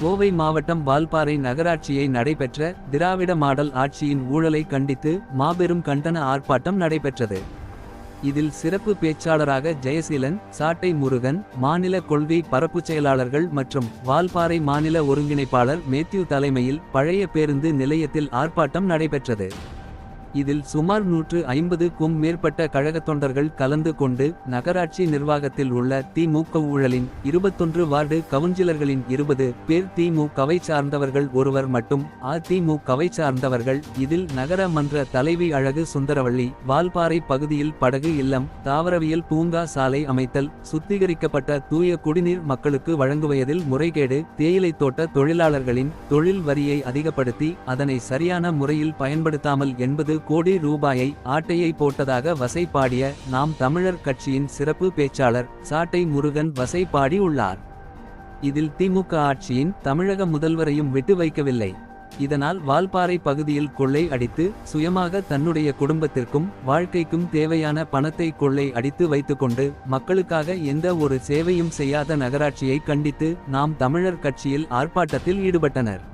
கோவை மாவட்டம் வால்பாறை நகராட்சியை நடைபெற்ற திராவிட மாடல் ஆட்சியின் ஊழலை கண்டித்து மாபெரும் கண்டன ஆர்ப்பாட்டம் நடைபெற்றது. இதில் சிறப்பு பேச்சாளராக ஜெயசீலன் சாட்டை முருகன் மாநில கொள்கை பரப்புச் செயலாளர்கள் மற்றும் வால்பாறை மாநில ஒருங்கிணைப்பாளர் மேத்யூ தலைமையில் பழைய பேருந்து நிலையத்தில் ஆர்ப்பாட்டம் நடைபெற்றது. இதில் சுமார் நூற்று ஐம்பதுக்கும் மேற்பட்ட கழகத் தொண்டர்கள் கலந்து கொண்டு நகராட்சி நிர்வாகத்தில் உள்ள திமுக ஊழலின் இருபத்தொன்று வார்டு கவுன்சிலர்களின் இருபது பேர் திமுகவை சார்ந்தவர்கள் ஒருவர் மட்டும். அதிமுகவை சார்ந்தவர்கள் இதில் நகர மன்ற தலைவி அழகு சுந்தரவள்ளி வால்பாறை பகுதியில் படகு இல்லம் தாவரவியல் பூங்கா சாலை அமைத்தல் சுத்திகரிக்கப்பட்ட தூய குடிநீர் மக்களுக்கு வழங்குவதில் முறைகேடு தேயிலை தோட்ட தொழிலாளர்களின் தொழில் வரியை அதிகப்படுத்தி அதனை சரியான முறையில் பயன்படுத்தாமல் என்பது கோடி ரூபாயை ஆட்டையை போட்டதாக வசை பாடிய நாம் தமிழர் கட்சியின் சிறப்பு பேச்சாளர் சாட்டை முருகன் வசை பாடி உள்ளார். இதில் திமுக ஆட்சியின் தமிழக முதல்வரையும் விட்டு வைக்கவில்லை. இதனால் வால்பாறை பகுதியில் கொள்ளை அடித்து சுயமாக தன்னுடைய குடும்பத்திற்கும் வாழ்க்கைக்கும் தேவையான பணத்தை கொள்ளை அடித்து வைத்துக்கொண்டு மக்களுக்காக எந்த ஒரு சேவையும் செய்யாத நகராட்சியை கண்டித்து நாம் தமிழர் கட்சியில் ஆர்ப்பாட்டத்தில் ஈடுபட்டனர்.